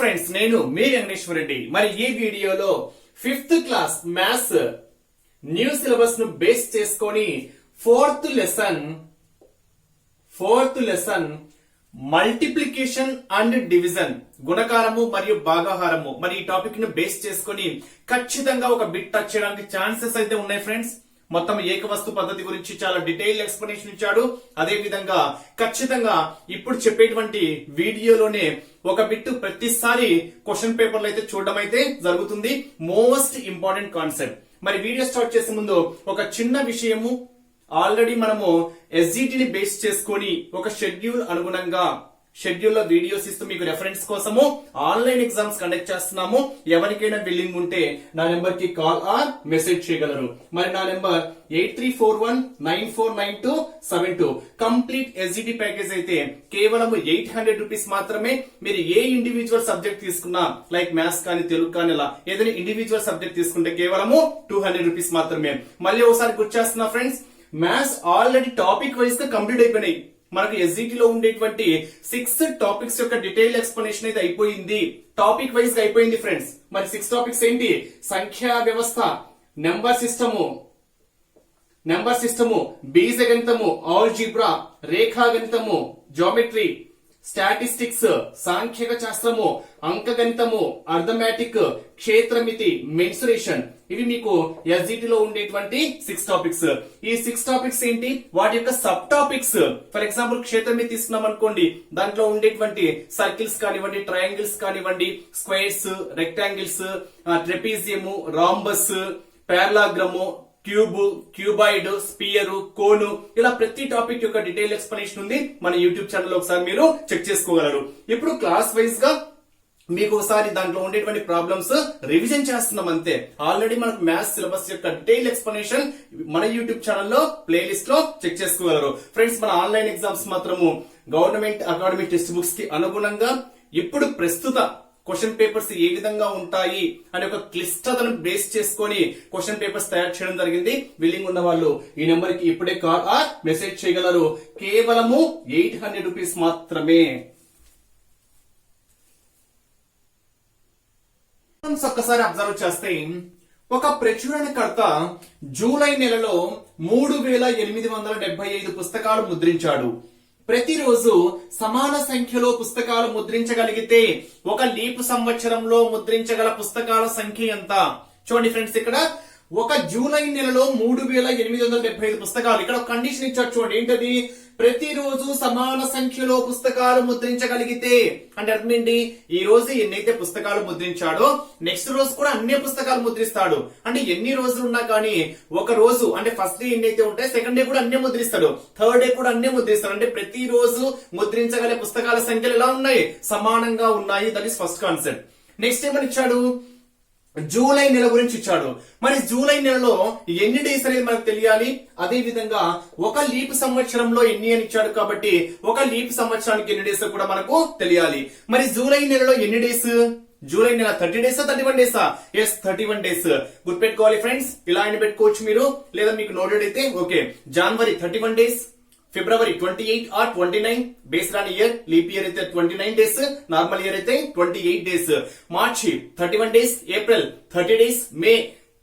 Friends నేను మీ వెంకటేశ్వర రెడ్డి. మరి ఈ వీడియోలో ఫిఫ్త్ క్లాస్ మ్యాథ్స్ న్యూ సిలబస్ను బేస్ చేసుకొని fourth lesson fourth lesson multiplication and division గుణకారము మరియు భాగాహారము. మరి ఈ టాపిక్ను బేస్ చేసుకొని ఖచ్చితంగా ఒక బిట్ టచ్ చేయడానికి ఛాన్సెస్ అయితే ఉన్నాయి ఫ్రెండ్స్ మొత్తం ఏకవస్తు పద్ధతి గురించి చాలా డీటెయిల్ ఎక్స్ప్లెనేషన్ ఇచ్చాడు. అదే విధంగా ఖచ్చితంగా ఇప్పుడు చెప్పేటువంటి వీడియోలోనే ఒక బిట్ ప్రతిసారి క్వశ్చన్ పేపర్లు అయితే చూడడం అయితే జరుగుతుంది. Most important concept. మరి వీడియో స్టార్ట్ చేసే ముందు ఒక చిన్న విషయము. ఆల్రెడీ మనము ఎస్జిటిని బేస్ చేసుకొని ఒక షెడ్యూల్ అనుగుణంగా షెడ్యూల్లో వీడియోస్ ఇస్తూ మీకు రెఫరెన్స్ కోసము ఆన్లైన్ ఎగ్జామ్స్ కండక్ట్ చేస్తున్నాము. ఎవరికైనా బిల్లింగ్ ఉంటే నా నెంబర్కి కాల్ ఆర్ మెసేజ్ చేయగలరు. మరి నా number eight three four one nine four nine two seven two. Complete SGT package అయితే కేవలం ఎయిట్ హండ్రెడ్ రూపీస్ మాత్రమే మీరు ఏ ఇండివిజువల్ సబ్జెక్ట్ తీసుకున్నా లైక్ మ్యాథ్స్ కానీ తెలుగు కానీ ఇలా ఏదైనా ఇండివిజువల్ సబ్జెక్ట్ తీసుకుంటే కేవలము టూ హండ్రెడ్ రూపీస్ మాత్రమే. మళ్ళీ ఒకసారి గుర్తు చేస్తున్నా ఫ్రెండ్స్ మ్యాథ్స్ ఆల్రెడీ టాపిక్ వైజ్గా కంప్లీట్ అయిపోయినాయి. మనకు ఎస్జిటి లో ఉండేటువంటి సిక్స్ టాపిక్స్ యొక్క డీటెయిల్ ఎక్స్ప్లెనేషన్ అయితే అయిపోయింది. టాపిక్ వైజ్ అయిపోయింది ఫ్రెండ్స్ మరి సిక్స్ టాపిక్స్ ఏంటి? సంఖ్యా వ్యవస్థ నెంబర్ సిస్టము నెంబర్ సిస్టము బీజ బీజగణితము ఆల్జీబ్రా రేఖాగణితము జామెట్రీ స్టాటిస్టిక్స్ సాంఖ్యక శాస్త్రము అంకగణితము అర్థమాటిక్ క్షేత్రమితి మెన్సురేషన్ ఇవి మీకు ఎస్జిటి లో ఉండేటువంటి సిక్స్ టాపిక్స్ ఈ సిక్స్ టాపిక్స్ ఏంటి? వాటి యొక్క సబ్ టాపిక్స్ ఫర్ ఎగ్జాంపుల్ క్షేత్రమే తీసుకున్నాం అనుకోండి. దాంట్లో ఉండేటువంటి సర్కిల్స్ కానివ్వండి ట్రయాంగిల్స్ కానివ్వండి squares rectangles trapezium rhombus parallelogram cube cuboid sphere cone ఇలా ప్రతి టాపిక్ యొక్క డీటెయిల్ ఎక్స్ప్లెనేషన్ ఉంది. మన యూట్యూబ్ ఛానల్ ఒకసారి మీరు చెక్ చేసుకోగలరు. ఇప్పుడు క్లాస్ వైజ్గా మీకు ఒకసారి దాంట్లో ఉండేటువంటి ప్రాబ్లమ్స్ రివిజన్ చేస్తున్నాం అంతే. ఆల్రెడీ మనకు మ్యాథ్స్ సిలబస్ యొక్క డీటెయిల్ ఎక్స్ప్లెనేషన్ మన యూట్యూబ్ ఛానల్లో ప్లేలిస్ట్లో చెక్ చేసుకోగలరు. ఫ్రెండ్స్ మన ఆన్లైన్ ఎగ్జామ్స్ మాత్రము గవర్నమెంట్ అకాడమిక్ టెక్స్ట్ బుక్స్కి అనుగుణంగా ఇప్పుడు ప్రస్తుత క్వశ్చన్ పేపర్స్ ఏ విధంగా ఉంటాయి అనే ఒక క్లిష్టతను బేస్ చేసుకొని క్వశ్చన్ పేపర్స్ తయారు చేయడం జరిగింది. విల్లింగ్ ఉన్న వాళ్ళు ఈ నెంబర్కి ఇప్పుడే కాల్ ఆర్ మెసేజ్ చేయగలరు. కేవలము ఎయిట్ హండ్రెడ్ రూపీస్ మాత్రమే. ఒక్కసారి అబ్జర్వ్ చేస్తే ఒక ప్రచురణకర్త జూలై నెలలో మూడు వేల ఎనిమిది వందల డెబ్బై ఐదు పుస్తకాలు ముద్రించాడు. ప్రతిరోజు సమాన సంఖ్యలో పుస్తకాలు ముద్రించగలిగితే ఒక లీపు సంవత్సరంలో ముద్రించగల పుస్తకాల సంఖ్య ఎంత? చూడండి ఫ్రెండ్స్ ఇక్కడ ఒక జూలై నెలలో మూడు వేల ఎనిమిది వందల డెబ్బై ఐదు పుస్తకాలు. ఇక్కడ ఒక కండిషన్ ఇచ్చారు చూడండి. ఏంటది? ప్రతిరోజు సమాన సంఖ్యలో పుస్తకాలు ముద్రించగలిగితే అంటే అర్థమేంటి ఈ రోజు ఎన్నైతే పుస్తకాలు ముద్రించాడో నెక్స్ట్ రోజు కూడా అన్ని పుస్తకాలు ముద్రిస్తాడు. అంటే ఎన్ని రోజులు ఉన్నా కానీ ఒక రోజు అంటే ఫస్ట్ డే ఎన్ని అయితే ఉంటాయి సెకండ్ డే కూడా అన్ని ముద్రిస్తాడు. థర్డ్ డే కూడా అన్ని ముద్రిస్తాడు. అంటే ప్రతి రోజు ముద్రించగల పుస్తకాల సంఖ్యలు ఎలా ఉన్నాయి? సమానంగా ఉన్నాయి. That is first concept next ఏమని ఇచ్చాడు? జూలై నెల గురించి ఇచ్చాడు. మరి జూలై నెలలో ఎన్ని డేస్ అనేది మనకు తెలియాలి? అదే విధంగా ఒక లీప్ సంవత్సరంలో ఎన్ని అని ఇచ్చాడు కాబట్టి ఒక లీప్ సంవత్సరానికి ఎన్ని డేస్ కూడా మనకు తెలియాలి. మరి జూలై నెలలో ఎన్ని డేస్? జూలై నెల థర్టీ డేస్ థర్టీ వన్ డేసా? Yes thirty one days. గుర్తుపెట్టుకోవాలి ఫ్రెండ్స్ ఇలా అయినా పెట్టుకోవచ్చు మీరు. లేదా మీకు నోటెడ్ అయితే okay. January thirty one days. February twenty eight or twenty nine. Based on year leap year అయితే twenty nine days normal year అయితే twenty eight days March thirty one days April thirty days May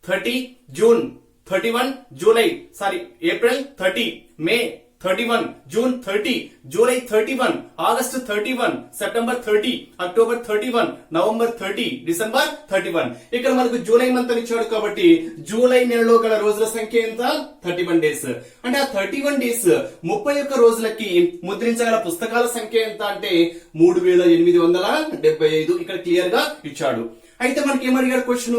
thirty June thirty one July sorry April thirty May thirty one June thirty July thirty one August thirty one September thirty October thirty one November thirty December thirty one ఇక్కడ మనకు July month అని ఇచ్చాడు కాబట్టి July నెలలో గల రోజుల సంఖ్య ఎంత? థర్టీ వన్ డేస్ అంటే ఆ థర్టీ వన్ డేస్ ముప్పై ఒక్క రోజులకి ముద్రించగల పుస్తకాల సంఖ్య ఎంత అంటే మూడు వేల ఎనిమిది వందల డెబ్బై ఐదు. ఇక్కడ క్లియర్గా ఇచ్చాడు. అయితే మనకి ఏమడిగాడు క్వశ్చన్?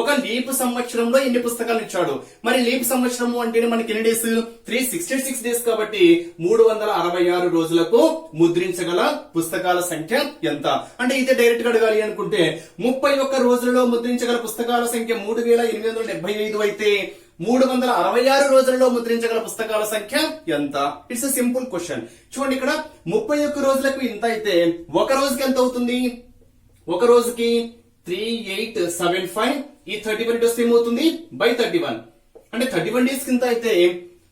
ఒక లీప్ సంవత్సరంలో ఎన్ని పుస్తకాలు ఇచ్చాడు? మరి లీప్ సంవత్సరము అంటేనే మనకి ఎన్ని days? Three sixty six days కాబట్టి మూడు వందల అరవై ఆరు రోజులకు ముద్రించగల పుస్తకాల సంఖ్య ఎంత? అంటే ఇదే డైరెక్ట్గా అడగాలి అనుకుంటే ముప్పై ఒక్క రోజులలో ముద్రించగల పుస్తకాల సంఖ్య మూడు వేల ఎనిమిది వందల డెబ్బై ఐదు అయితే మూడు వందల అరవై ఆరు రోజులలో ముద్రించగల పుస్తకాల సంఖ్య ఎంత? ఇట్స్ సింపుల్ క్వశ్చన్ చూడండి ఇక్కడ ముప్పై ఒక్క రోజులకు ఇంత అయితే ఒక రోజుకి ఎంత అవుతుంది? ఒక రోజుకి త్రీ ఎయిట్ సెవెన్ ఫైవ్ ఈ థర్టీ వన్ వస్తే ఏమవుతుంది? By thirty one. అంటే థర్టీ వన్ డేస్ కింద అయితే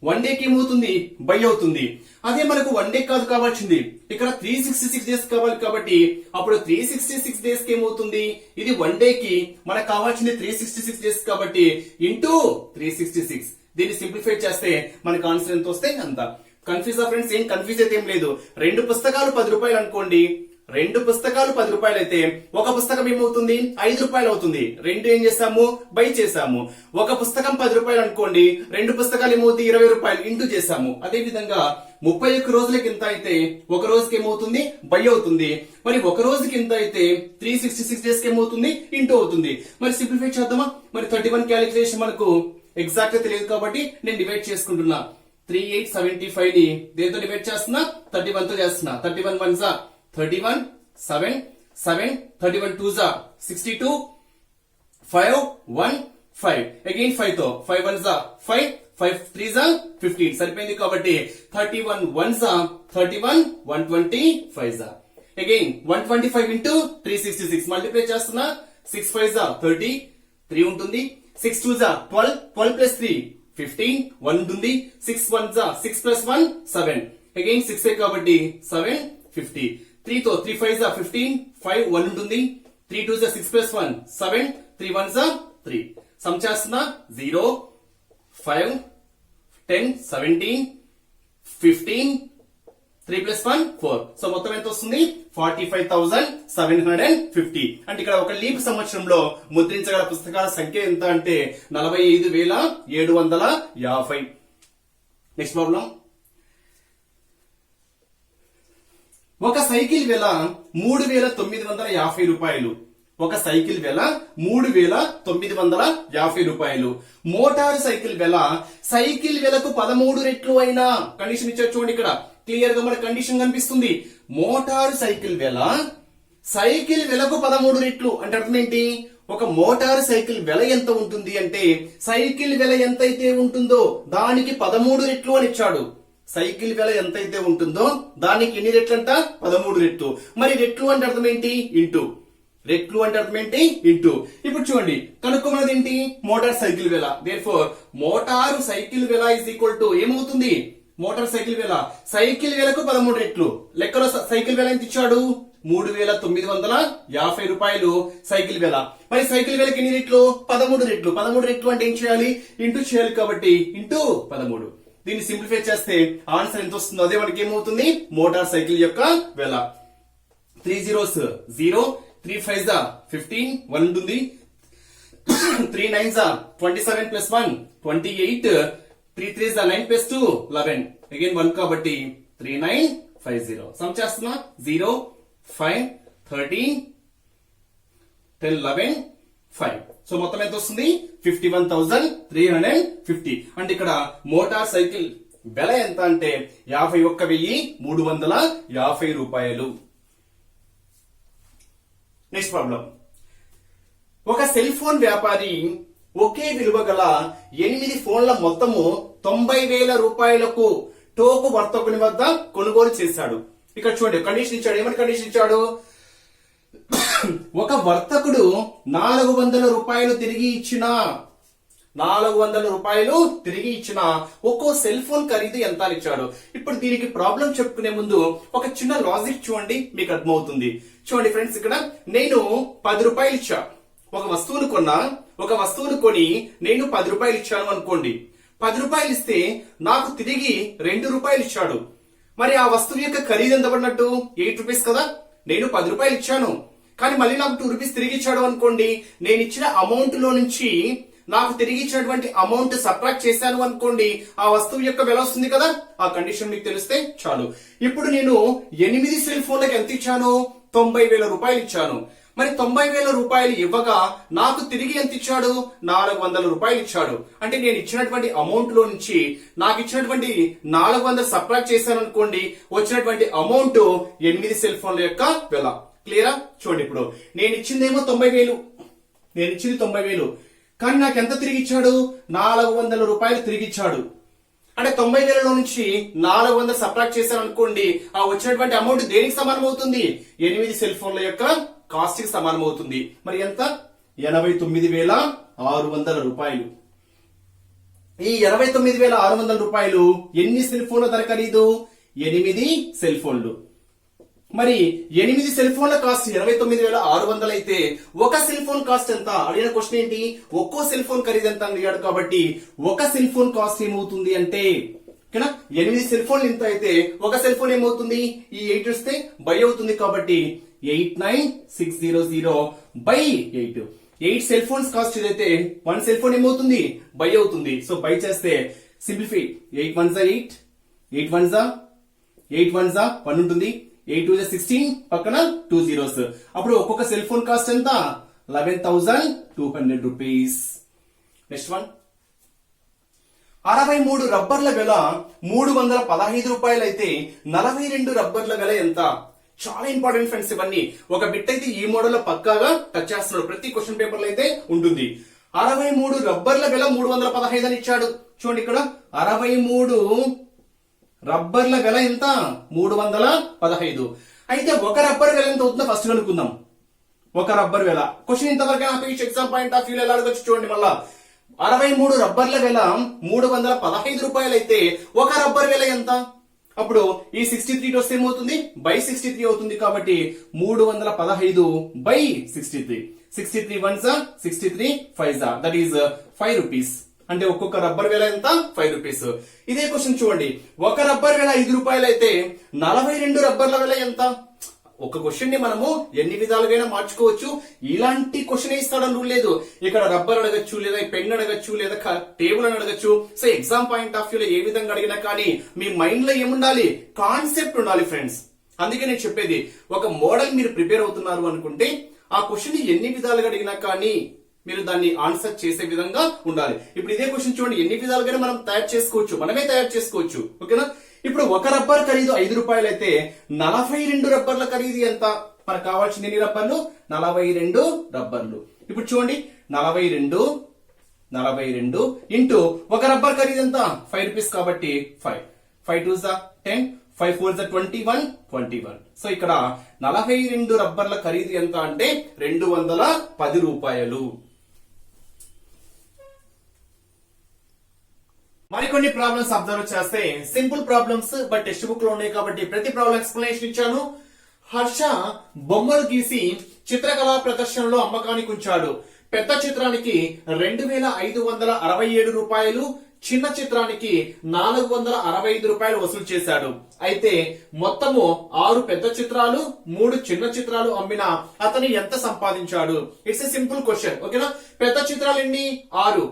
వన్ డేకి ఏమవుతుంది? బై అవుతుంది. అదే మనకు వన్ డే కాదు కావాల్సింది. ఇక్కడ త్రీ సిక్స్టీ సిక్స్ డేస్ కావాలి కాబట్టి అప్పుడు త్రీ సిక్స్టీ సిక్స్ డేస్కి ఏమవుతుంది? ఇది వన్ డే కి మనకు కావాల్సింది త్రీ సిక్స్టీ సిక్స్ డేస్ కాబట్టి ఇంటూ త్రీ సిక్స్టీ సిక్స్. దీన్ని సింప్లిఫై చేస్తే మనకు ఆన్సర్ ఎంత వస్తే అంత. కన్ఫ్యూజ్ ఆ ఫ్రెండ్స్ ఏం కన్ఫ్యూజ్ అయితే ఏం లేదు. రెండు పుస్తకాలు పది రూపాయలు అనుకోండి. రెండు పుస్తకాలు పది రూపాయలు అయితే ఒక పుస్తకం ఏమవుతుంది? ఐదు రూపాయలు అవుతుంది రెండు ఏం చేసాము బై చేసాము ఒక పుస్తకం పది రూపాయలు అనుకోండి రెండు పుస్తకాలు ఏమవుతుంది ఇరవై రూపాయలు ఇంటూ చేసాము అదే విధంగా ముప్పై ఒక్క రోజుల ఎంత అయితే ఒక రోజుకి ఏమవుతుంది? బై అవుతుంది. మరి ఒక రోజుకి ఎంత అయితే త్రీ సిక్స్టీ సిక్స్ డేస్కి ఏమవుతుంది? ఇంటూ అవుతుంది. మరి సింప్లిఫై చేద్దామా? మరి థర్టీ వన్ క్యాలిక్యులేషన్ మనకు ఎగ్జాక్ట్గా తెలియదు కాబట్టి నేను డివైడ్ చేసుకుంటున్నా. త్రీ ఎయిట్ సెవెంటీ ఫైవ్ని దేంతో డివైడ్ చేస్తున్నా? థర్టీ వన్తో చేస్తున్నా. Thirty one one thirty one seven seven thirty one two జా sixty two five one five again ఫైవ్తో five one జా ఫైవ్ ఫైవ్ త్రీ జా ఫిఫ్టీన్ సరిపోయింది కాబట్టి థర్టీ వన్ వన్ జా thirty one one twenty five జా again one twenty five into three sixty six multiply చేస్తున్నా. Six five జా thirty three ఉంటుంది. Six two జా twelve twelve plus three fifteen one ఉంటుంది. సిక్స్ వన్ జా six plus one seven again six కాబట్టి seven fifty three తో three five జా fifteen five one ఉంటుంది. త్రీ టూ జా six plus one seven three one జా three. Sum చేస్తున్నా zero five ten seventeen fifteen three plus one four. So మొత్తం ఎంత వస్తుంది? Forty five thousand seven hundred and fifty. అంటే ఇక్కడ ఒక లీప్ సంవత్సరంలో ముద్రించగల పుస్తకాల సంఖ్య ఎంత అంటే నలభై ఐదు వేల ఏడు వందల యాభై. నెక్స్ట్ ప్రాబ్లం ఒక సైకిల్ వెల మూడు వేల తొమ్మిది వందల యాభై రూపాయలు. ఒక సైకిల్ వెల మూడు వేల తొమ్మిది వందల యాభై రూపాయలు. మోటారు సైకిల్ వెల సైకిల్ వెలకు పదమూడు రెట్లు అయినా. కండిషన్ ఇచ్చారు చూడండి ఇక్కడ. క్లియర్గా మన కండిషన్ కనిపిస్తుంది. మోటారు సైకిల్ వెల సైకిల్ వెలకు పదమూడు రెట్లు. అంటే అర్థం ఏంటి? ఒక మోటార్ సైకిల్ వెల ఎంత ఉంటుంది అంటే సైకిల్ వెల ఎంతైతే ఉంటుందో దానికి పదమూడు రెట్లు అని ఇచ్చాడు. సైకిల్ వెల ఎంతైతే ఉంటుందో దానికి ఎన్ని రెట్లు అంట? పదమూడు రెట్లు. మరి రెట్లు అంటే అర్థం ఏంటి? ఇంటూ. రెట్లు అంటే అర్థం ఏంటి? ఇంటూ. ఇప్పుడు చూడండి కనుక్కున్నది ఏంటి మోటార్ సైకిల్ వెల. దేర్ ఫోర్ మోటారు సైకిల్ వెల ఇస్ ఈక్వల్ టు ఏమవుతుంది? మోటార్ సైకిల్ వెల. సైకిల్ వెలకు పదమూడు రెట్లు. లెక్కలో స- సైకిల్ వెల ఎంత ఇచ్చాడు? మూడు వేల తొమ్మిది వందల యాభై రూపాయలు సైకిల్ వెల. మరి సైకిల్ వెలకి ఎన్ని రెట్లు? పదమూడు రెట్లు. పదమూడు రెట్లు అంటే ఏం చేయాలి? ఇంటూ చేయాలి కాబట్టి ఇంటూ పదమూడు. దీన్ని సింప్లిఫై చేస్తే ఆన్సర్ ఎంత వస్తుందో అదే మనకి ఏమవుతుంది? మోటార్ సైకిల్ యొక్క వెల. Three zeros zero three five జా ఫిఫ్టీన్ వన్ ఉంటుంది. త్రీ నైన్ జా twenty seven plus one twenty eight. Three three జా nine plus two eleven. Again one కాబట్టి three nine five zero. Sum చేస్తున్నా. Zero five thirteen ten eleven five. So మొత్తం ఎంత వస్తుంది? Fifty one thousand three hundred fifty. అంటే ఇక్కడ motor cycle వెల ఎంత అంటే యాభై ఒక్క వెయ్యి మూడు వందల యాభై రూపాయలు. నెక్స్ట్ ప్రాబ్లం ఒక సెల్ ఫోన్ వ్యాపారి ఒకే విలువ గల ఎనిమిది ఫోన్ల మొత్తము తొంభై వేల రూపాయలకు టోకు వర్తకుని వద్ద కొనుగోలు చేశాడు. ఇక్కడ చూడండి కండిషన్ ఇచ్చాడు ఏమని కండిషన్ ఇచ్చాడు? ఒక వర్తకుడు నాలుగు వందల రూపాయలు తిరిగి ఇచ్చిన నాలుగు వందల రూపాయలు తిరిగి ఇచ్చిన ఒక్కో సెల్ ఫోన్ ఖరీదు ఎంత అని ఇచ్చాడు ఇప్పుడు దీనికి ప్రాబ్లం చెప్పుకునే ముందు ఒక చిన్న లాజిక్ చూడండి మీకు అర్థమవుతుంది. చూడండి ఫ్రెండ్స్ ఇక్కడ నేను పది రూపాయలు ఇచ్చా. ఒక వస్తువును కొన్నా ఒక వస్తువును కొని నేను పది రూపాయలు ఇచ్చాను అనుకోండి. పది రూపాయలు ఇస్తే నాకు తిరిగి రెండు రూపాయలు ఇచ్చాడు. మరి ఆ వస్తువు యొక్క ఖరీదు ఎంత పడినట్టు? ఎయిట్ రూపీస్ కదా? నేను పది రూపాయలు ఇచ్చాను. కానీ మళ్ళీ నాకు టూ రూపీస్ తిరిగి ఇచ్చాడు అనుకోండి నేను ఇచ్చిన అమౌంట్లో నుంచి నాకు తిరిగి ఇచ్చినటువంటి అమౌంట్ సబ్ట్రాక్ట్ చేశాను అనుకోండి ఆ వస్తువు యొక్క వెల వస్తుంది కదా? ఆ కండిషన్ మీకు తెలిస్తే చాలు. ఇప్పుడు నేను ఎనిమిది సెల్ ఫోన్లకు ఎంత ఇచ్చాను? తొంభై వేల రూపాయలు ఇచ్చాను. మరి తొంభై వేల రూపాయలు ఇవ్వగా నాకు తిరిగి ఎంత ఇచ్చాడు? నాలుగు వందల రూపాయలు ఇచ్చాడు. అంటే నేను ఇచ్చినటువంటి అమౌంట్లో నుంచి నాకు ఇచ్చినటువంటి నాలుగు వందలు సబ్ట్రాక్ట్ చేశాను అనుకోండి వచ్చినటువంటి అమౌంట్ ఎనిమిది సెల్ ఫోన్ల యొక్క వెల. క్లియరా చూడండి ఇప్పుడు. నేను ఇచ్చిందేమో తొంభై వేలు. నేను ఇచ్చింది తొంభై వేలు. కానీ నాకు ఎంత తిరిగి ఇచ్చాడు? నాలుగు వందల రూపాయలు తిరిగి ఇచ్చాడు. అంటే తొంభై వేలలో నుంచి నాలుగు వందలు సబ్ట్రాక్ట్ చేశాను అనుకోండి ఆ వచ్చినటువంటి అమౌంట్ దేనికి సమానం అవుతుంది? ఎనిమిది సెల్ ఫోన్ల యొక్క కాస్ట్కి సమానం అవుతుంది మరి ఎంత? ఎనభై తొమ్మిది వేల ఆరు వందల రూపాయలు. ఈ ఇరవై తొమ్మిది వేల ఆరు వందల రూపాయలు ఎన్ని సెల్ ఫోన్ల ధర ఖరీదు? ఎనిమిది సెల్ ఫోన్లు. మరి ఎనిమిది సెల్ ఫోన్ల కాస్ట్ ఇరవై తొమ్మిది వేల ఆరు వందలు అయితే ఒక సెల్ ఫోన్ కాస్ట్ ఎంత? అడిగిన క్వశ్చన్ ఏంటి? ఒక్కో సెల్ ఫోన్ ఖరీదు ఎంత అడిగాడు కాబట్టి ఒక సెల్ ఫోన్ కాస్ట్ ఏమవుతుంది అంటే ఓకేనా ఎనిమిది సెల్ ఫోన్లు ఇంత అయితే ఒక సెల్ ఫోన్ ఏమవుతుంది? ఈ ఎయిట్ వస్తే బై అవుతుంది కాబట్టి eight nine six zero zero by eight. Eight cell phones cost ఇదైతే వన్ సెల్ ఫోన్ ఏమవుతుంది? బై అవుతుంది. సో బై చేస్తే సింప్లిఫై. ఎయిట్ వన్ జా ఎయిట్ ఎయిట్ వన్ జా ఎయిట్ వన్ జా వన్ ఉంటుంది. ఎయిట్ టూ జా సిక్స్టీన్ పక్కన టూ జీరోస్. అప్పుడు ఒక్కొక్క సెల్ ఫోన్ కాస్ట్ ఎంత? Eleven thousand two hundred rupees. Next one. అరవై మూడు రబ్బర్ల వెల మూడు వందల పదహైదు రూపాయలైతే నలభై రెండు రబ్బర్ల వెల ఎంత? చాలా ఇంపార్టెంట్ ఫ్రెండ్స్ ఇవన్నీ. ఒక బిట్ అయితే ఈ మోడల్లో పక్కాగా టచ్ చేస్తున్నాడు. ప్రతి క్వశ్చన్ పేపర్లో అయితే ఉంటుంది. అరవై మూడు రబ్బర్ల వెల మూడు వందల పదహైదు అని ఇచ్చాడు. చూడండి ఇక్కడ. అరవై మూడు రబ్బర్ల వెల ఎంత? మూడు వందల పదహైదు. అయితే ఒక రబ్బర్ వెల ఎంత అవుతుందో ఫస్ట్ అనుకుందాం ఒక రబ్బర్ వెల. క్వశ్చన్ ఇంతవరకు ఆపేసి ఎగ్జామ్ పాయింట్ ఆఫ్ వ్యూ ఎలా అడగచ్చు చూడండి మళ్ళా. అరవై మూడు రబ్బర్ల వెల మూడు వందల పదహైదు రూపాయలు అయితే ఒక రబ్బర్ వెల ఎంత? అప్పుడు ఈ సిక్స్టీ త్రీ వస్తే ఏమవుతుంది? బై సిక్స్టీ త్రీ అవుతుంది కాబట్టి మూడు వందల పదహైదు by sixty three sixty three one జా సిక్స్టీ త్రీ ఫైవ్ జా దట్ ఈస్ ఫైవ్ రూపీస్ అంటే ఒక్కొక్క రబ్బర్ వేల ఎంత? ఫైవ్ రూపీస్ ఇదే క్వశ్చన్ చూడండి. ఒక రబ్బర్ వేల ఐదు రూపాయలు అయితే నలభై రెండు రబ్బర్ల వేల ఎంత? ఒక క్వశ్చన్ని మనము ఎన్ని విధాలుగా మార్చుకోవచ్చు. ఇలాంటి క్వశ్చన్ ఇస్తాడని రూల్ లేదు. ఇక్కడ రబ్బర్ అడగచ్చు లేదా పెన్ అడగచ్చు లేదా టేబుల్ అని అడగచ్చు. సో ఎగ్జామ్ పాయింట్ ఆఫ్ వ్యూలో ఏ విధంగా అడిగినా కానీ మీ మైండ్లో ఏముండాలి? కాన్సెప్ట్ ఉండాలి ఫ్రెండ్స్ అందుకే నేను చెప్పేది ఒక మోడల్ మీరు ప్రిపేర్ అవుతున్నారు అనుకుంటే ఆ క్వశ్చన్ ఎన్ని విధాలుగా అడిగినా కానీ మీరు దాన్ని ఆన్సర్ చేసే విధంగా ఉండాలి. ఇప్పుడు ఇదే క్వశ్చన్ చూడండి ఎన్ని విధాలుగానే మనం తయారు చేసుకోవచ్చు. మనమే తయారు చేసుకోవచ్చు. ఓకేనా? ఇప్పుడు ఒక రబ్బర్ ఖరీదు ఐదు రూపాయలు అయితే నలభై రెండు రబ్బర్ల ఖరీదు ఎంత? మనకు కావాల్సిన ఎన్ని రబ్బర్లు? నలభై రెండు రబ్బర్లు. ఇప్పుడు చూడండి నలభై రెండు నలభై రెండు ఇంటూ ఒక రబ్బర్ ఖరీదు ఎంత? ఫైవ్ రూపీస్ కాబట్టి ఫైవ్. ఫైవ్ టూ జా టెన్ ఫైవ్ ఫోర్ జా twenty one twenty one. So ఇక్కడ నలభై రెండు రబ్బర్ల ఖరీదు ఎంత అంటే రెండు వందల పది రూపాయలు. మరికొన్ని ప్రాబ్లమ్స్ అబ్జర్వ్ చేస్తే సింపుల్ ప్రాబ్లమ్స్ బట్ టెక్స్ట్ బుక్లో ఉన్నాయి కాబట్టి ప్రతి ప్రాబ్లం ఎక్స్ప్లెనేషన్ ఇచ్చాను. హర్ష బొమ్మలు గీసి చిత్రకళా ప్రదర్శనలో అమ్మకానికి ఉంచాడు. పెద్ద చిత్రానికి రెండు వేల ఐదు వందల అరవై ఏడు రూపాయలు చిన్న చిత్రానికి నాలుగు వందల అరవై ఐదు రూపాయలు వసూలు చేశాడు. అయితే మొత్తము ఆరు పెద్ద చిత్రాలు మూడు చిన్న చిత్రాలు అమ్మిన అతను ఎంత సంపాదించాడు? ఇట్స్ ఎ సింపుల్ క్వశ్చన్ ఓకేనా పెద్ద చిత్రాలు ఎన్ని? ఆరు.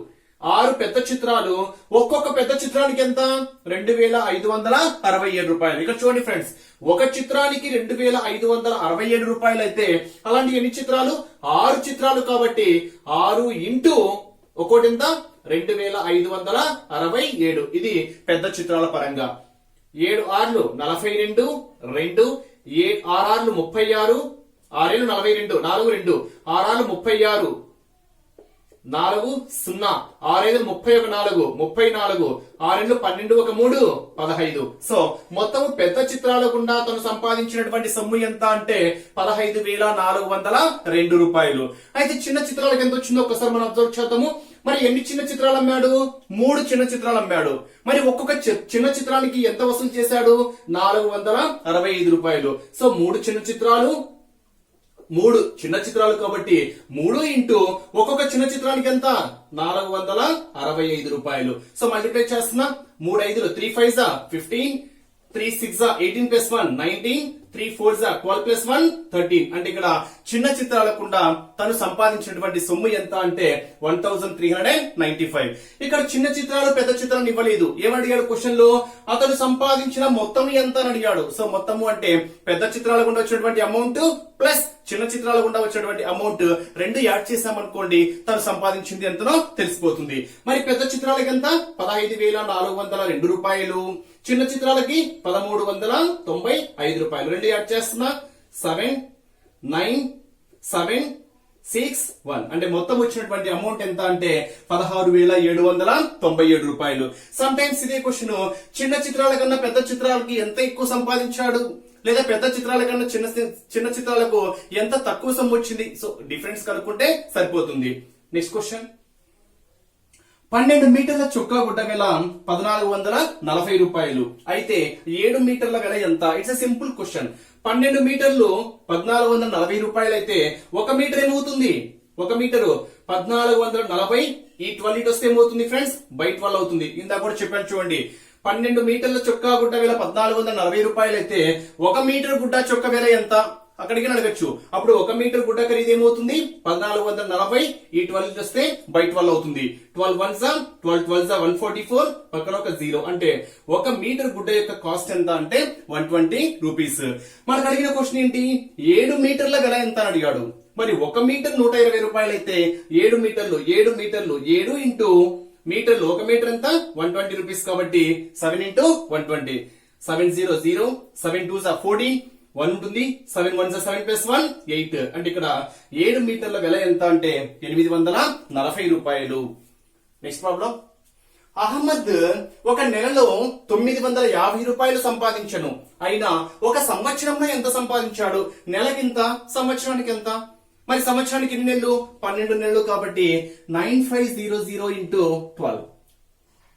ఆరు పెద్ద చిత్రాలు. ఒక్కొక్క పెద్ద చిత్రానికి ఎంత? రెండు వేల ఐదు వందల అరవై ఏడు రూపాయలు. ఇక్కడ చూడండి ఫ్రెండ్స్ ఒక చిత్రానికి రెండు వేల ఐదు వందల అరవై ఏడు రూపాయలు అయితే అలాంటి ఎన్ని చిత్రాలు? ఆరు చిత్రాలు కాబట్టి ఆరు ఇంటూ ఒక్కోటి ఎంత? రెండు వేల ఐదు వందల అరవై ఏడు. ఇది పెద్ద చిత్రాల పరంగా. ఏడు ఆర్లు నలభై రెండు రెండు ఏ ఆర్ఆర్లు ముప్పై ఆరు ఆరేళ్ళు నలభై రెండు నాలుగు రెండు ఆర్ఆర్లు ముప్పై ఆరు నాలుగు సున్నా ఆరేళ్ళు ముప్పై ఒక నాలుగు ముప్పై నాలుగు ఆరేళ్ళు పన్నెండు ఒక మూడు పదహైదు. సో మొత్తం పెద్ద చిత్రాల గుండా తను సంపాదించినటువంటి సొమ్ము ఎంత అంటే పదహైదు వేల నాలుగు వందల రెండు రూపాయలు. అయితే చిన్న చిత్రాలకు ఎంత వచ్చిందో ఒకసారి మనం అబ్జర్వ్ చేద్దాము. మరి ఎన్ని చిన్న చిత్రాలు అమ్మాడు? మూడు చిన్న చిత్రాలు అమ్మాడు. మరి ఒక్కొక్క చి- చిన్న చిత్రానికి ఎంత వసూలు చేశాడు? నాలుగు వందల అరవై ఐదు రూపాయలు. సో మూడు చిన్న చిత్రాలు మూడు చిన్న చిత్రాలు కాబట్టి మూడు ఇంటూ ఒక్కొక్క చిన్న చిత్రానికి ఎంత? నాలుగు వందల అరవై ఐదు రూపాయలు. సో మల్టిప్లై చేస్తున్నా. మూడు ఐదులు త్రీ ఫైవ్ జా ఫిఫ్టీన్ త్రీ సిక్స్ జా eighteen plus one nineteen three four జా ట్వెల్వ్ ప్లస్ వన్ థర్టీన్. అంటే ఇక్కడ చిన్న చిత్రాలకుండా తను సంపాదించినటువంటి సొమ్ము ఎంత అంటే one thousand three hundred ninety five. ఇక్కడ చిన్న చిత్రాలు పెద్ద చిత్రం ఇవ్వలేదు. ఏమడిగాడు క్వశ్చన్లో అతను సంపాదించిన మొత్తం ఎంత అని అడిగాడు. సో మొత్తము అంటే పెద్ద చిత్రాల గుండా వచ్చినటువంటి అమౌంట్ ప్లస్ చిన్న చిత్రాల గుండా వచ్చినటువంటి అమౌంట్ రెండు యాడ్ చేసామనుకోండి తను సంపాదించింది ఎంతనో తెలిసిపోతుంది. మరి పెద్ద చిత్రాలకి ఎంత? పదహైదు వేల నాలుగు వందల రెండు రూపాయలు. చిన్న చిత్రాలకి పదమూడు వందల తొంభై ఐదు రూపాయలు. రెండు యాడ్ చేస్తున్నా. Seven nine seven six one. అంటే మొత్తం వచ్చినటువంటి అమౌంట్ ఎంత అంటే పదహారు వేల ఏడు వందల తొంభై ఏడు రూపాయలు. సమ్ టైమ్స్ ఇదే క్వశ్చన్ చిన్న చిత్రాల కన్నా పెద్ద చిత్రాలకి ఎంత ఎక్కువ సంపాదించాడు? లేదా పెద్ద చిత్రాల కన్నా చిన్న చిన్న చిత్రాలకు ఎంత తక్కువ సొమ్ము వచ్చింది? సో డిఫరెన్స్ కనుక్కుంటే సరిపోతుంది. నెక్స్ట్ క్వశ్చన్ పన్నెండు మీటర్ల చొక్కా గుడ్డ వెల పద్నాలుగు వందల నలభై రూపాయలు. అయితే ఏడు మీటర్ల వెల ఎంత? ఇట్స్ ఎ సింపుల్ క్వశ్చన్ పన్నెండు మీటర్లు పద్నాలుగు వందల నలభై రూపాయలు అయితే ఒక మీటర్ ఏమవుతుంది? ఒక మీటరు పద్నాలుగు వందల నలభై ఈ ట్వెల్వ్ ఇటు వస్తే ఏమవుతుంది ఫ్రెండ్స్ బై ట్వెల్వ్ అవుతుంది. ఇందాక కూడా చెప్పాను చూడండి. పన్నెండు మీటర్ల చొక్కా గుడ్డ వేల పద్నాలుగు వందల నలభై రూపాయలు అయితే ఒక మీటర్ గుడ్డ చొక్క వేల ఎంత? అక్కడికి అడగచ్చు అప్పుడు ఒక మీటర్ గుడ్డ ఖరీదు ఏమవుతుంది? పద్నాలుగు వందల నలభై. ఈ ట్వెల్వ్ వస్తే బై ట్వెల్వ్ అవుతుంది. ట్వెల్వ్ వన్ జా twelve twelve one forty four పక్కన ఒక జీరో. అంటే ఒక మీటర్ గుడ్డ యొక్క కాస్ట్ ఎంత అంటే వన్ ట్వంటీ రూపీస్. మనకు అడిగిన క్వశ్చన్ ఏంటి? ఏడు మీటర్ల గల ఎంత అని అడిగాడు. మరి ఒక మీటర్ నూట ఇరవై రూపాయలు అయితే ఏడు మీటర్లు ఏడు మీటర్లు ఏడు ఇంటూ మీటర్లు ఒక మీటర్ ఎంత? వన్ ట్వంటీ రూపీస్ కాబట్టి seven into one twenty. Seven zero zero seven two జా ఫోర్టీన్ వన్ ఉంటుంది seven one seven plus one eight అంటే ఇక్కడ ఏడు మీటర్ల వెల ఎంత అంటే ఎనిమిది వందల నలభై రూపాయలు. నెక్స్ట్ ప్రాబ్లం అహ్మద్ ఒక నెలలో తొమ్మిది వందల యాభై రూపాయలు సంపాదించను. అయినా ఒక సంవత్సరంలో ఎంత సంపాదించాడు? నెలకింత సంవత్సరానికి ఎంత? మరి సంవత్సరానికి ఎన్ని నెలలు? పన్నెండు నెలలు కాబట్టి nine five zero zero into twelve.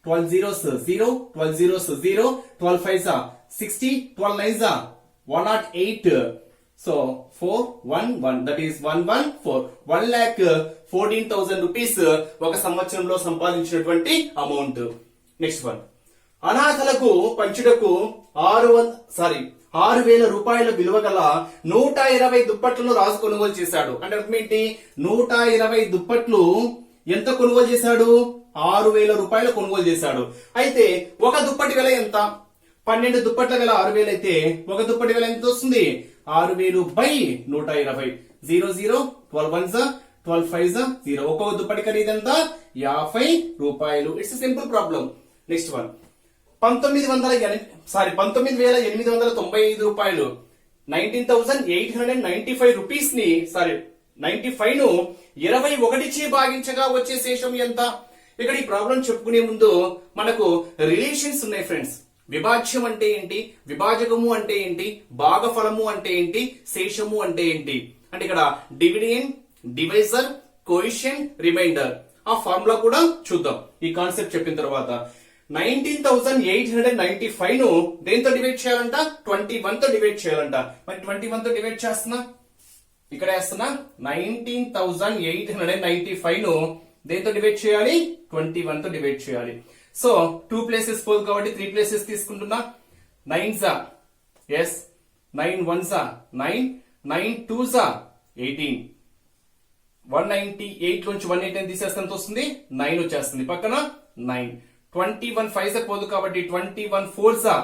Twelve zeros zero twelve zeros zero twelve five sixty twelve nine one not eight so four one one that is one one four one lakh fourteen thousand rupees ఒక సంవత్సరంలో సంపాదించినటువంటి amount next one అనాథలకు పంచుటకు ఆరు వంద sorry ఆరు వేల రూపాయల విలువ గల నూట ఇరవై దుప్పట్లను రాజు కొనుగోలు చేశాడు. అంటే అర్థం ఏంటి? నూట ఇరవై దుప్పట్లు ఎంత కొనుగోలు చేశాడు? ఆరు వేల రూపాయలు కొనుగోలు చేశాడు. అయితే ఒక దుప్పటి వెల ఎంత? పన్నెండు దుప్పట్ల గల ఆరు వేలు అయితే ఒక దుప్పటి వేల ఎంత వస్తుంది? ఆరు వేలు బై నూట ఇరవై. Zero zero twelve one twelve five zero ఒక్కొక్క దుప్పటి ఖరీదు ఎంత? యాభై రూపాయలు. It's simple problem next one పంతొమ్మిది వందల సారీ పంతొమ్మిది వేల ఎనిమిది వందల తొంభై ఐదు రూపాయలు. Nineteen thousand eight hundred ninety five రూపీస్ని sorry ninety ఫైవ్ను ఇరవై ఒకటి చే భాగించగా వచ్చే శేషం ఎంత? ఇక్కడ ఈ ప్రాబ్లం చెప్పుకునే ముందు మనకు రిలేషన్స్ ఉన్నాయి ఫ్రెండ్స్ విభాజ్యం అంటే ఏంటి? విభాజకము అంటే ఏంటి? భాగఫలము అంటే ఏంటి? శేషము అంటే ఏంటి? అంటే ఇక్కడ డివిడియన్ డివైజర్ కోయిషన్ రిమైండర్ ఆ ఫార్ములా కూడా చూద్దాం. ఈ కాన్సెప్ట్ చెప్పిన తర్వాత nineteen thousand eight hundred ninety ఫైవ్ను దేంతో డివైడ్ చేయాలంట? ట్వంటీ వన్తో డివైడ్ చేయాలంట. మరి ట్వంటీ వన్తో డివైడ్ చేస్తున్నా? ఇక్కడ వేస్తున్నా? Nineteen thousand eight hundred ninety ఫైవ్ను దేంతో డివైడ్ చేయాలి? ట్వంటీ వన్తో డివైడ్ చేయాలి. సో టూ ప్లేసెస్ పోదు కాబట్టి త్రీ ప్లేసెస్ తీసుకుంటున్నా. నైన్ జా ఎస్ నైన్ వన్ జా నైన్ నైన్ టూ జా ఎయిటీన్ వన్ నైన్టీ ఎయిట్ నుంచి వన్ ఎయిట్ తీసేస్తే ఎంత వస్తుంది? నైన్ వచ్చేస్తుంది. పక్కన నైన్ ట్వంటీ వన్ ఫైవ్ జా పోదు కాబట్టి ట్వంటీ వన్ ఫోర్ జా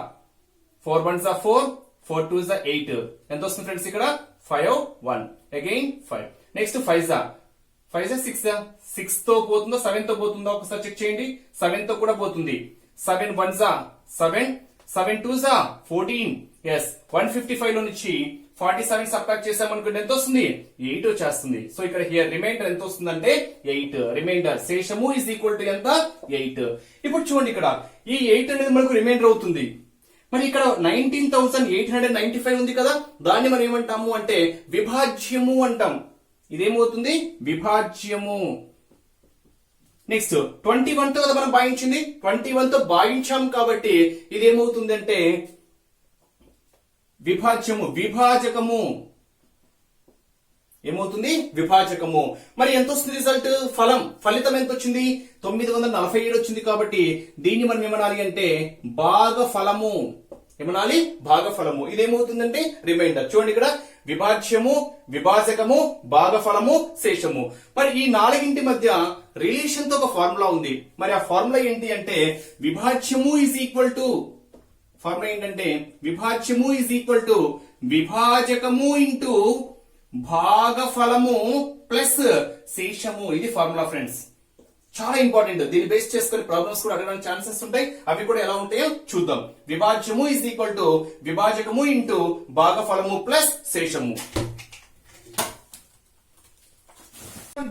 ఫోర్ వన్ జా ఫోర్ ఫోర్ టూ జా ఎయిట్ ఎంత వస్తుంది ఫ్రెండ్స్ ఇక్కడ? Five one again five next five జా ఫైవ్ సిక్స్ సిక్స్తో పోతుందో? సెవెన్తో పోతుందో? ఒకసారి చెక్ చేయండి. సెవెన్తో కూడా పోతుంది. సెవెన్ వన్ జా సెవెన్ సెవెన్ టూ జా ఫోర్టీన్ ఎస్ వన్ ఫిఫ్టీ ఫైవ్లో నుంచి ఫార్టీ సెవెన్ సబ్ట్రాక్ట్ చేసామనుకుంటే ఎంత వస్తుంది? ఎయిట్ వచ్చేస్తుంది. సో ఇక్కడ హియర్ రిమైండర్ ఎంత వస్తుందంటే ఎయిట్ రిమైండర్ శేషము ఇస్ ఈక్వల్ టు ఎంత? ఎయిట్ ఇప్పుడు చూడండి ఇక్కడ. ఈ ఎయిట్ అనేది మనకు రిమైండర్ అవుతుంది. మరి ఇక్కడ nineteen thousand eight hundred ninety five ఉంది కదా? దాన్ని మనం ఏమంటాము అంటే విభాజ్యము అంటాం. ఇదేమవుతుంది? విభాజ్యము. నెక్స్ట్ ట్వంటీ వన్తో కదా మనం భాగించింది ట్వంటీ వన్తో భాగించాం కాబట్టి ఇదేమవుతుంది అంటే విభాజ్యము విభాజకము. ఏమవుతుంది? విభాజకము. మరి ఎంత వస్తుంది రిజల్ట్ ఫలం. ఫలితం ఎంత వచ్చింది తొమ్మిది వందల నలభై ఏడు వచ్చింది కాబట్టి దీన్ని మనం ఏమనాలి అంటే భాగ ఫలము ఏమనాలి? భాగఫలము. ఇదేమవుతుందంటే రిమైండర్ చూడండి ఇక్కడ. విభాజ్యము విభాజకము భాగఫలము శేషము. మరి ఈ నాలుగింటి మధ్య రిలేషన్తో ఒక ఫార్ములా ఉంది. మరి ఆ ఫార్ములా ఏంటి అంటే విభాజ్యము ఈజ్ ఈక్వల్ టు ఫార్ములా ఏంటంటే విభాజ్యము ఈజ్ ఈక్వల్ టు విభాజకము ఇంటూ భాగఫలము ప్లస్ శేషము. ఇది ఫార్ములా ఫ్రెండ్స్ చాలా ఇంపార్టెంట్. దీన్ని బేస్ చేసుకుని ప్రాబ్లమ్స్ కూడా అడగడానికి ఛాన్సెస్ ఉంటాయి. అవి కూడా ఎలా ఉంటాయో చూద్దాం. విభాజ్యము ఇస్ ఈక్వల్ టు విభాజకము ఇంటూ భాగఫలము ప్లస్ శేషము.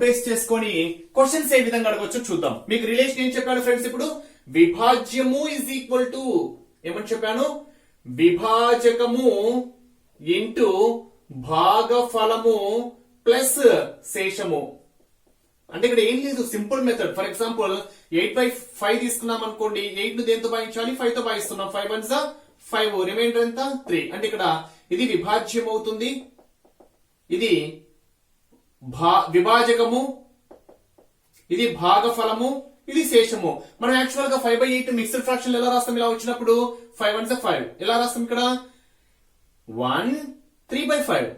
బేస్ చేసుకొని క్వశ్చన్స్ ఏ విధంగా అడగొచ్చో చూద్దాం. మీకు రిలేషన్ ఏం చెప్పాను ఫ్రెండ్స్ ఇప్పుడు? విభాజ్యము ఇస్ ఈక్వల్ టు ఏమని చెప్పాను? విభాజకము ఇంటూ భాగఫలము ప్లస్ శేషము. అంటే ఇక్కడ ఏం లేదు simple method for example eight by five తీసుకున్నాం అనుకోండి ఎయిట్ను దేంతో భాగించాలి? ఫైవ్తో భాగిస్తున్నాం. ఫైవ్ వన్ ఫైవ్ రిమైండర్ ఎంత? త్రీ అంటే ఇక్కడ ఇది విభాజ్యం అవుతుంది. ఇది భా విభాజకము. ఇది భాగఫలము. ఇది శేషము. మనం యాక్చువల్గా five by eight mixed fraction ఎలా రాస్తాం? ఇలా వచ్చినప్పుడు ఫైవ్ వన్ ఫైవ్ ఎలా రాస్తాం ఇక్కడ? One three by five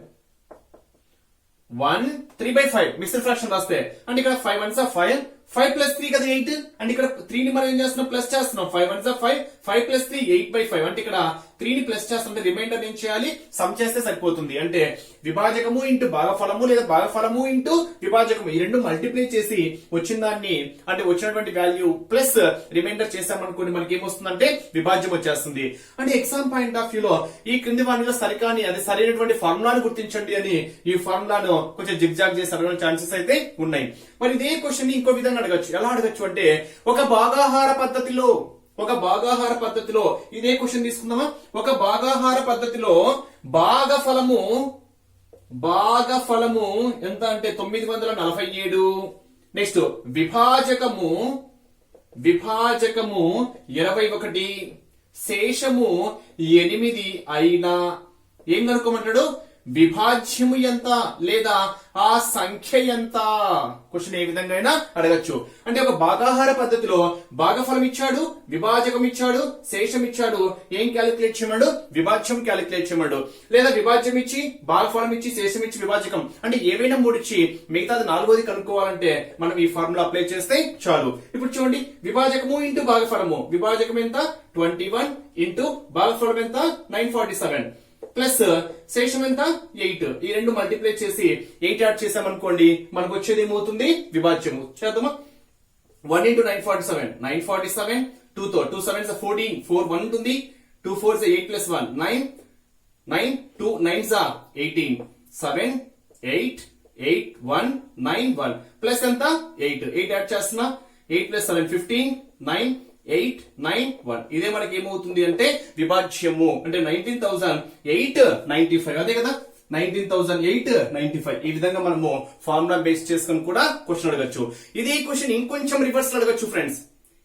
one three by five mixed fraction రాస్తే. అండ్ ఇక్కడ five ones of five five plus three కదా ఎయిట్ అండ్ ఇక్కడ త్రీని మనం ఏం చేస్తున్నాం? ప్లస్ చేస్తున్నాం. Five one of five five plus three eight by five అంటే ఇక్కడ త్రీని ప్లస్ చేస్తుంటే రిమైండర్ ఏం చేయాలి? సమ్ చేస్తే సరిపోతుంది. అంటే విభాజకము ఇంటూ భాగఫలము లేదా భాగఫలము ఇంటూ విభాజకము. ఈ రెండు మల్టిప్లై చేసి వచ్చిన దాన్ని అంటే వచ్చినటువంటి వాల్యూ ప్లస్ రిమైండర్ చేసామనుకోండి మనకి ఏమొస్తుందంటే విభాజ్యం వచ్చేస్తుంది. అంటే ఎగ్జామ్ పాయింట్ ఆఫ్ వ్యూలో ఈ క్రింది వాటిలో సరికాని అది సరైనటువంటి ఫార్ములాను గుర్తించండి అని ఈ ఫార్ములాను కొంచెం జిగ్జాగ్ చేసి అడగడం ఛాన్సెస్ అయితే ఉన్నాయి. మరి ఇదే క్వశ్చన్ ఇంకో విధంగా అడగచ్చు. ఎలా అడగచ్చు అంటే ఒక భాగాహార పద్ధతిలో ఒక భాగాహార పద్ధతిలో. ఇదే క్వశ్చన్ తీసుకుందామా? ఒక భాగాహార పద్ధతిలో భాగఫలము భాగఫలము ఎంత అంటే తొమ్మిది వందల నలభై ఏడు. నెక్స్ట్ విభాజకము విభాజకము ఇరవై ఒకటి. శేషము ఎనిమిది అయినా. ఏం కనుక్కోమంటాడు? విభాజ్యము ఎంత లేదా ఆ సంఖ్య ఎంత క్వశ్చన్ ఏ విధంగా అయినా అడగచ్చు. అంటే ఒక భాగాహార పద్ధతిలో భాగఫలం ఇచ్చాడు విభాజకం ఇచ్చాడు శేషం ఇచ్చాడు ఏం క్యాలిక్యులేట్ చేయమన్నాడు విభాజ్యం క్యాలిక్యులేట్ చేయమన్నాడు లేదా విభాజ్యం ఇచ్చి భాగఫలం ఇచ్చి శేషం ఇచ్చి విభాజకం. అంటే ఏవైనా మూడు ఇచ్చి మిగతాది నాలుగోది కనుక్కోవాలంటే మనం ఈ ఫార్ములా అప్లై చేస్తే చాలు. ఇప్పుడు చూడండి విభాజకము ఇంటూ భాగఫలము. విభాజకం ఎంత? ట్వంటీ వన్ ఇంటూ భాగఫలం ఎంత నైన్ ఫార్టీ సెవెన్ ప్లస్ శేషం ఎంత? ఎయిట్. ఈ రెండు మల్టిప్లై చేసి ఎయిట్ యాడ్ చేసామనుకోండి మనకు వచ్చేది ఏమవుతుంది విభాజ్యము. చేద్దామా? One into nine forty seven. Nine forty seven two తో two seven fourteen. Four one ఉంటుంది. Two four eight plus one. Nine. Nine two nine జా eighteen. Seven eight eight one nine one. Plus ఎంత? Eight. Eight add చేస్తున్నా. Eight plus seven fifteen. Nine. Eight nine one. ఇదే మనకి ఏమవుతుంది అంటే విభాజ్యము. అంటే nineteen thousand eight ninety five. అదే కదా? Nineteen thousand eight ninety five. ఈ విధంగా మనము ఫార్ములా బేస్ చేసుకుని కూడా క్వశ్చన్ అడగచ్చు. ఇదే క్వశ్చన్ ఇంకొంచెం రివర్స్ అడగచ్చు ఫ్రెండ్స్.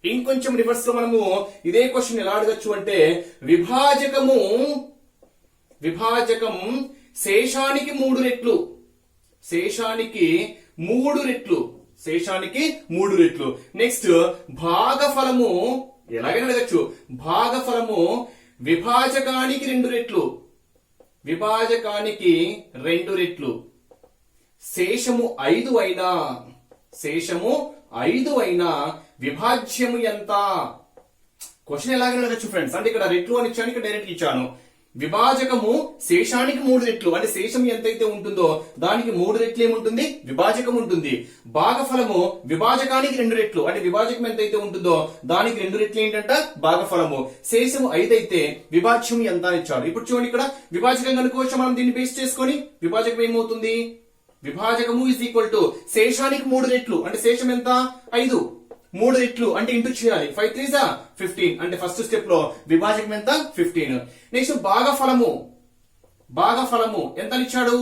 ఇంకొంచెం రివర్స్లో మనము ఇదే క్వశ్చన్ ఎలా అడగచ్చు అంటే విభాజకము విభాజకం శేషానికి మూడు రెట్లు. శేషానికి మూడు రెట్లు. శేషానికి మూడు రెట్లు. నెక్స్ట్ భాగఫలము ఎలాగైనా అడగచ్చు. భాగఫలము విభాజకానికి రెండు రెట్లు. విభాజకానికి రెండు రెట్లు. శేషము ఐదు అయినా శేషము ఐదు అయినా విభాజ్యము ఎంత? క్వశ్చన్ ఎలాగైనా అడగచ్చు ఫ్రెండ్స్ అంటే ఇక్కడ రెట్లు అని ఇచ్చాను ఇక్కడ డైరెక్ట్ ఇచ్చాను. విభాజకము శేషానికి మూడు రెట్లు. అంటే శేషం ఎంతైతే ఉంటుందో దానికి మూడు రెట్లు ఏముంటుంది? విభాజకం ఉంటుంది. భాగఫలము విభాజకానికి రెండు రెట్లు. అంటే విభాజకం ఎంతైతే ఉంటుందో దానికి రెండు రెట్లు ఏంటంట? భాగఫలము. శేషము ఐదైతే విభాజ్యం ఎంత ఇచ్చాడు. ఇప్పుడు చూడండి ఇక్కడ. విభాజకం కనుకోవచ్చు మనం దీన్ని బేస్ చేసుకొని విభాజకం ఏమవుతుంది? విభాజకము ఇస్ ఈక్వల్ టు శేషానికి మూడు రెట్లు. అంటే శేషం ఎంత? ఐదు. మూడు రెట్లు అంటే ఇంటూ చేయాలి. ఫైవ్ త్రీ జా ఫిఫ్టీన్ అంటే ఫస్ట్ స్టెప్లో విభాజకం ఎంత? ఫిఫ్టీన్ నెక్స్ట్ భాగఫలము భాగఫలము ఎంత ఇచ్చాడు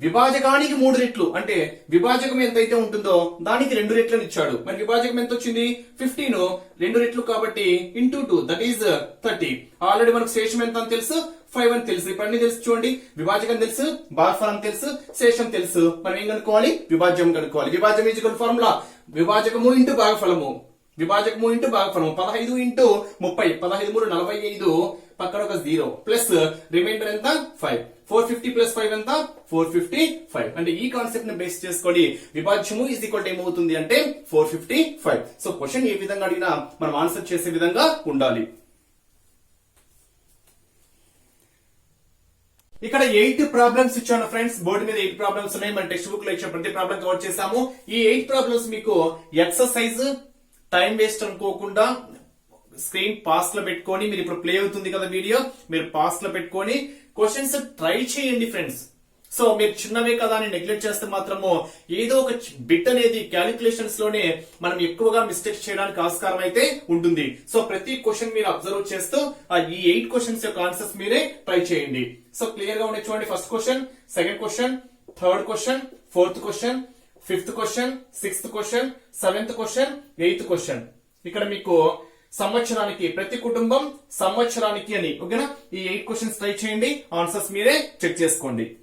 విభాజకానికి మూడు రెట్లు. అంటే విభాజకం ఎంతైతే ఉంటుందో దానికి రెండు రెట్లను ఇచ్చాడు. మరి విభాజకం ఎంత వచ్చింది ఫిఫ్టీన్. రెండు రెట్లు కాబట్టి into two that is thirty. Already మనకు శేషం ఎంత అని తెలుసు? ఫైవ్ అని తెలుసు. ఇప్పుడు అన్ని తెలుసు చూడండి. విభాజకం తెలుసు భాగఫలం తెలుసు శేషం తెలుసు. మనం ఏం కనుక్కోవాలి? విభాజ్యం కనుక్కోవాలి. విభాజ్యం ఈజ్వల్ ఫార్ములా విభాజకము ఇంటూ భాగఫలము. విభాజకము ఇంటూ భాగఫలం పదహైదు ఇంటూ ముప్పై. పదహైదు మూడు నలభై ఐదు. పక్కన ఒక జీరో ప్లస్ రిమైండర్ ఎంత? Five four fifty plus five ఎంత? Four fifty five. అంటే ఈ కాన్సెప్ట్ని బేస్ చేసుకొని విభాజ్యము ఈజ్ ఈక్వల్ ఏమవుతుంది అంటే four fifty five. So question ఏ విధంగా అడిగినా మనం ఆన్సర్ చేసే విధంగా ఉండాలి. ఇక్కడ ఎయిట్ ప్రాబ్లమ్స్ ఇచ్చాను ఫ్రెండ్స్ బోర్డు మీద ఎయిట్ ప్రాబ్లమ్స్ ఉన్నాయి. మన టెక్స్ట్ బుక్లో ఇచ్చిన ప్రతి ప్రాబ్లం కవర్ చేసాము ఈ ఎయిట్ ప్రాబ్లమ్స్ మీకు ఎక్సర్సైజ్ టైం వేస్ట్ అనుకోకుండా స్క్రీన్ పాస్లో పెట్టుకొని మీరు ఇప్పుడు ప్లే అవుతుంది కదా వీడియో మీరు పాస్లో పెట్టుకొని క్వశ్చన్స్ ట్రై చేయండి ఫ్రెండ్స్ సో మీరు చిన్నవే కదా అని నెగ్లెక్ట్ చేస్తే మాత్రము ఏదో ఒక బిట్ అనేది క్యాలిక్యులేషన్స్లోనే మనం ఎక్కువగా మిస్టేక్స్ చేయడానికి ఆస్కారం అయితే ఉంటుంది. సో ప్రతి క్వశ్చన్ మీరు అబ్జర్వ్ చేస్తూ ఆ ఈ ఎయిట్ క్వశ్చన్స్ యొక్క ఆన్సర్స్ మీరే ట్రై చేయండి. సో క్లియర్గా ఉండే చూడండి first question second question third question fourth question fifth question sixth question seventh question eighth question ఇక్కడ మీకు సంవత్సరానికి ప్రతి కుటుంబం సంవత్సరానికి అని ఓకేనా? ఈ ఎయిట్ క్వశ్చన్స్ ట్రై చేయండి. ఆన్సర్స్ మీరే చెక్ చేసుకోండి.